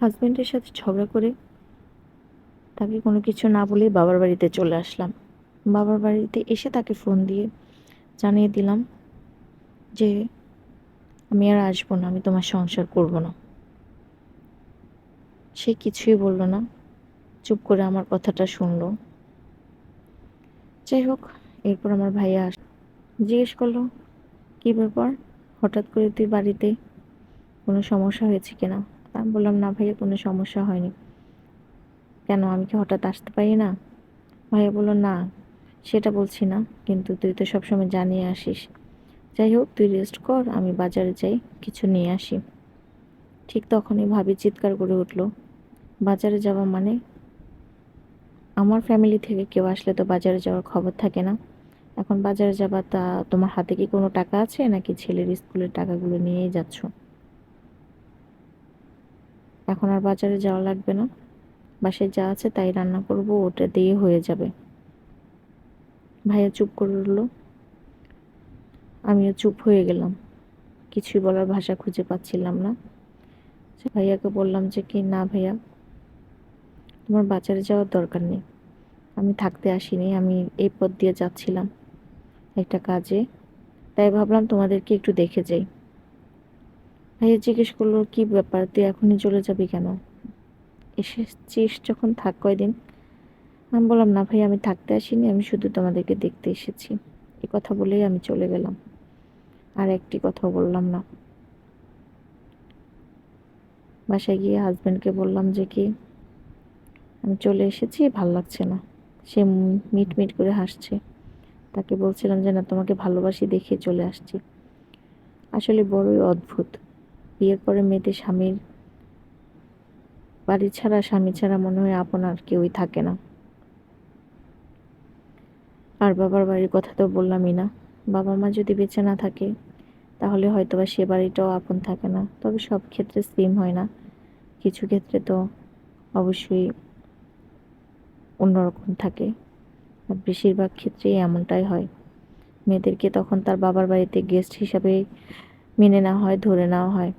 হাজব্যান্ডের সাথে ঝগড়া করে তাকে কোনো কিছু না বলে বাবার বাড়িতে চলে আসলাম। বাবার বাড়িতে এসে তাকে ফোন দিয়ে জানিয়ে দিলাম যে, আমি আর আসব না, আমি তোমার সংসার করব না। সে কিছুই বলল না, চুপ করে আমার কথাটা শুনলো। যাই হোক, এরপর আমার ভাইয়া আস, জিজ্ঞেস করল, কী ব্যাপার? হঠাৎ করে তুই বাড়িতে কোনো সমস্যা হয়েছে কিনা? আমি বললাম, না ভাইয়া, কোনো সমস্যা হয়নি। কেন? আমি কি হঠাৎ আসতে পারি না? ভাইয়া বলল, না, সেটা বলছি না, কিন্তু তুই তো সবসময় জানিয়ে আসিস। যাই হোক, তুই রেস্ট কর, আমি বাজারে যাই, কিছু নিয়ে আসি। ঠিক তখনই ভাবি চিৎকার করে উঠল, বাজারে যাওয়া মানে? আমার ফ্যামিলি থেকে কেউ আসলে তো বাজারে যাওয়ার খবর থাকে না। এখন বাজারে যাবা তা তোমার হাতে কি কোনো টাকা আছে, নাকি ছেলের স্কুলের টাকাগুলো নিয়েই যাচ্ছ? এখন আর বাজারে যাওয়া লাগবে না। বাসায় যা আছে তাই রান্না করব, ওটা দিয়ে হয়ে যাবে। ভাইয়া চুপ করে রইল। আমিও চুপ হয়ে গেলাম। কিছুই বলার ভাষা খুঁজে পাচ্ছিলাম না। ভাইয়াকে বললাম যে, কি না ভাইয়া, তোমার বাজারে যাওয়ার দরকার নেই। আমি থাকতে আসিনি, আমি এই পথ দিয়ে যাচ্ছিলাম একটা কাজে। তাই ভাবলাম তোমাদেরকে একটু দেখে যাই। ভাইয়া জিজ্ঞেস করল, কি ব্যাপার? তুই এখনই চলে যাবি কেন? এসেছিস যখন থাক কয়দিন। আমি বললাম, না ভাই আমি থাকতে আসিনি, আমি শুধু তোমাদেরকে দেখতে এসেছি। এ কথা বলেই আমি চলে গেলাম। আর একটি কথা বললাম না। বাসায় গিয়ে হাজব্যান্ডকে বললাম যে কি, আমি চলে এসেছি, ভালো লাগছে না। সে মিট মিট করে হাসছে। তাকে বলছিলাম যে, না, তোমাকে ভালোবাসি দেখে চলে আসছি। আসলে বড়ই অদ্ভুত। বিয়ের পরে মেয়েদের স্বামীর বাড়ি ছাড়া, স্বামী ছাড়া মনে হয় আপনার কেউই থাকে না। আর বাবার বাড়ির কথা তো বললামই না। বাবা মা যদি বেঁচে না থাকে, তাহলে হয়তো বা সে বাড়িটাও আপন থাকে না। তবে সব ক্ষেত্রে সেম হয় না। কিছু ক্ষেত্রে তো অবশ্যই অন্যরকম থাকে। আর বেশিরভাগ ক্ষেত্রেই এমনটাই হয়। মেয়েদেরকে তখন তার বাবার বাড়িতে গেস্ট হিসাবে মেনে নেওয়া হয়, ধরে নেওয়া হয়।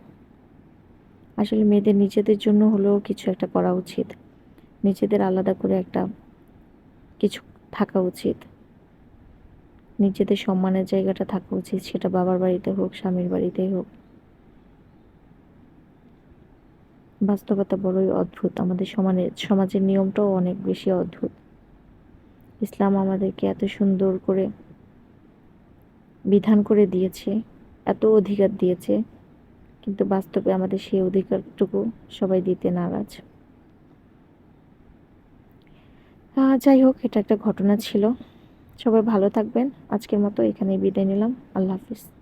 আসলে মেয়েদের নিজেদের জন্য হলেও কিছু একটা করা উচিত। নিজেদের আলাদা করে একটা কিছু থাকা উচিত। নিজেদের সম্মানের জায়গাটা থাকা উচিত, সেটা বাবার বাড়িতে হোক, স্বামীর বাড়িতেই হোক। বাস্তবতা বড়ই অদ্ভুত। আমাদের সমানে, সমাজের নিয়মটাও অনেক বেশি অদ্ভুত। ইসলাম আমাদেরকে এত সুন্দর করে বিধান করে দিয়েছে, এত অধিকার দিয়েছে কিন্তু বাস্তবে আমাদের সেই অধিকারটুকু সবাই দিতে নারাজ। যাই হোক, এটা একটা ঘটনা ছিল। সবাই ভালো থাকবেন। আজকের মতো এখানেই বিদায় নিলাম। আল্লাহ হাফিজ।